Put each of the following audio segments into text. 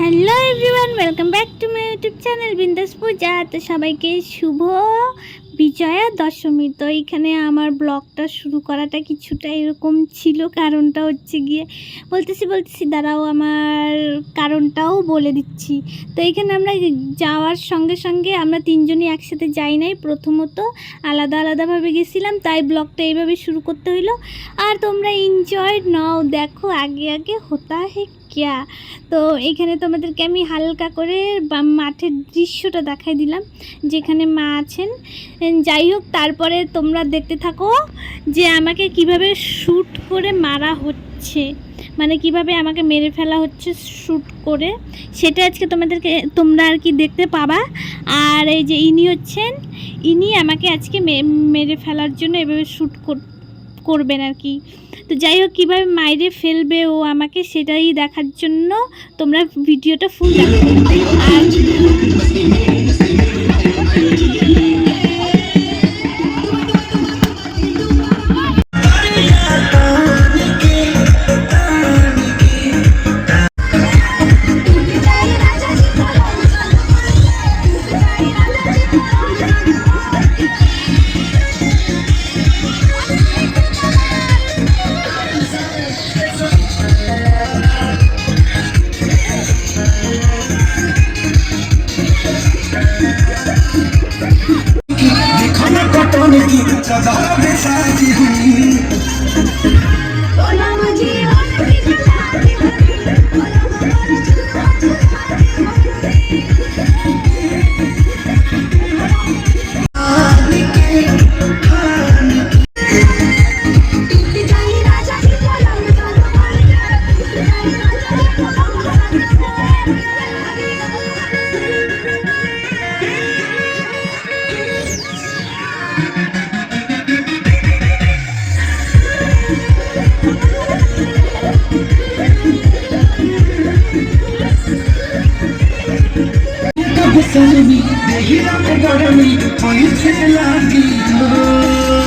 Hello everyone welcome back to my YouTube channel Bindass Puja তো সবাইকে শুভ বিজয়া দশমী। তো এইখানে আমার ব্লগটা শুরু করাটা কিছুটা এরকম ছিল। কারণটা হচ্ছে গিয়ে, বলতেছি বলতেছি, দাঁড়াও, আমার কারণটাও বলে দিচ্ছি। তো এখানে আমরা যাওয়ার সঙ্গে সঙ্গে আমরা তিনজনই একসাথে যাই নাই। প্রথমত আলাদা আলাদাভাবে গেছিলাম, তাই ব্লগটা এইভাবে শুরু করতে হইল। আর তোমরা এনজয় নাও। দেখো, আগে আগে হতা ক্যা। তো এখানে তোমাদেরকে আমি হালকা করে মাঠের দৃশ্যটা দেখাই দিলাম, যেখানে মা আছেন। যাই হোক, তারপরে তোমরা দেখতে থাকো যে আমাকে কীভাবে শ্যুট করে মারা হচ্ছে। মানে কীভাবে আমাকে মেরে ফেলা হচ্ছে শ্যুট করে। সেটা আজকে তোমাদেরকে, তোমরা আর কি দেখতে পাবা। আর এই যে ইনি হচ্ছেন, ইনি আমাকে আজকে মেরে ফেলার জন্য এভাবে শ্যুট করবেন আর কি। তো যাই হোক, কীভাবে মাইরে ফেলবে ও আমাকে সেটাই দেখার জন্য তোমরা ভিডিওটা ফুল দেখো। আর সদা বেসাজী बेसाजी हुई कब सनमी देहिरा में गरमी कोई से लागी नीचे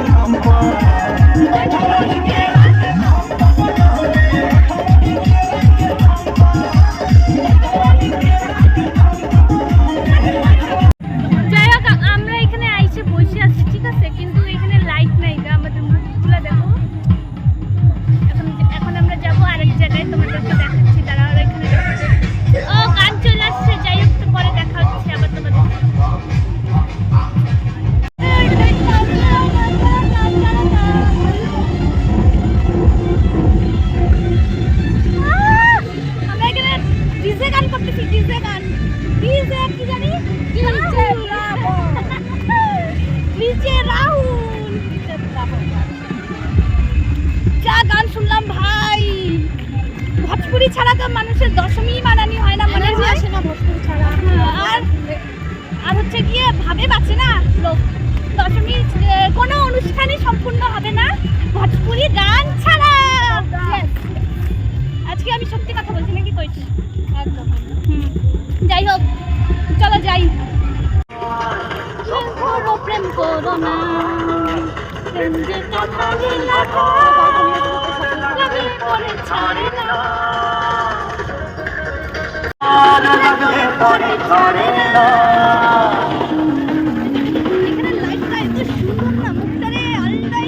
করতেছি ডিজে গান ডিজে কি জানি? ডিজে রাহুল ডিজে রাহুল যা গান শুনলাম ভাই। ভোজপুরি ছাড়া তো মানুষের দশমী মানানি হয় না মনে আসে না ভোজপুরি ছাড়া। আর আর হচ্ছে গিয়ে ভাবে বাঁচে না লোক। দশমী কোনো অনুষ্ঠানই সম্পূর্ণ হবে না। ভোজপুরি গান ছাড়া যে কাঁঠালি লাগো, ছাড়ে না এখানে লাইটটা এত না মুখটারে আলদাই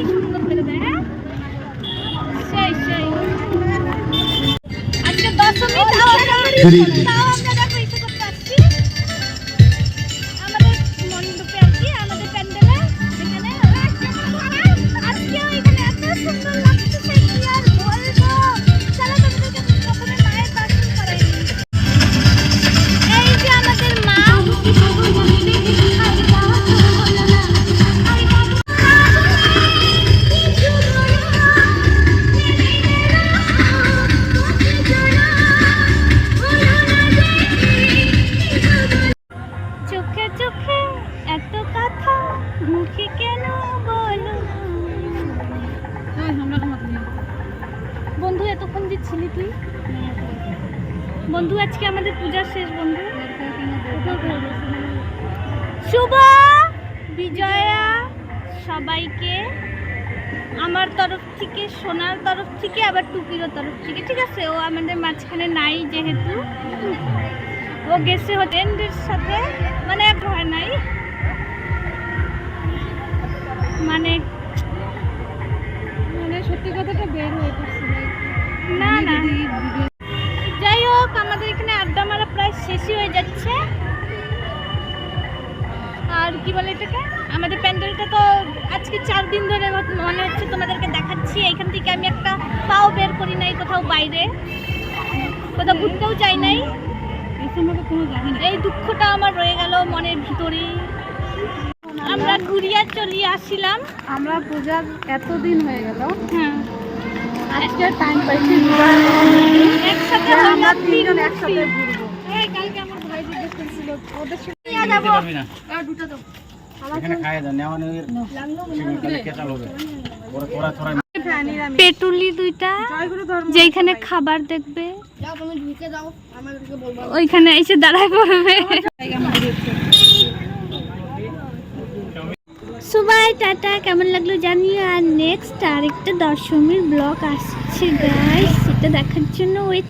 বন্ধু আজকে আমাদের পূজার শেষ বন্ধু। শুভ বিজয়া সবাইকে আমার তরফ থেকে সোনার তরফ থেকে আবার টুকিরও তরফ থেকে। ঠিক আছে ও আমাদের মাঝখানে নাই যেহেতু। ও গেছে হোটেলের সাথে। মানে ভয় নাই। মানে মানে সত্যি কথাটা বের হয়ে পড়ছিল না না। শেষই হয়ে যাচ্ছে। আর কি বলে এটাকে? আমাদের প্যান্ডেলটা তো আজকে চার দিন ধরে মনে হচ্ছে তোমাদেরকে দেখাচ্ছি। এখান থেকে আমি একটা পাও বের করি নাই কোথাও বাইরে। কোথাও ঘুরতেও চাই নাই। এই দুঃখটা আমার রয়ে গেল মনের ভিতরে আমরা ঘুরিয়া চলিয়ে আসছিলাম আমরা পূজার এতদিন হয়ে গেল। হ্যাঁ। আজকে টাইম পাইছি একসাথে আমরা তিনজন একসাথে ঘুরবো। পেটুলি দুইটা জয়গুরু যেখানে খাবার দেখবে। যাও তুমি ঢুকে যাও আমাদেরকে বলবা। ওইখানে এসে দাঁড়ায় পড়বে। সবাই টাটা কেমন লাগল জানিও। আর নেক্সট আরেকটা দশমীর ব্লগ আসছে গাইস সেটা দেখার জন্য ওয়েট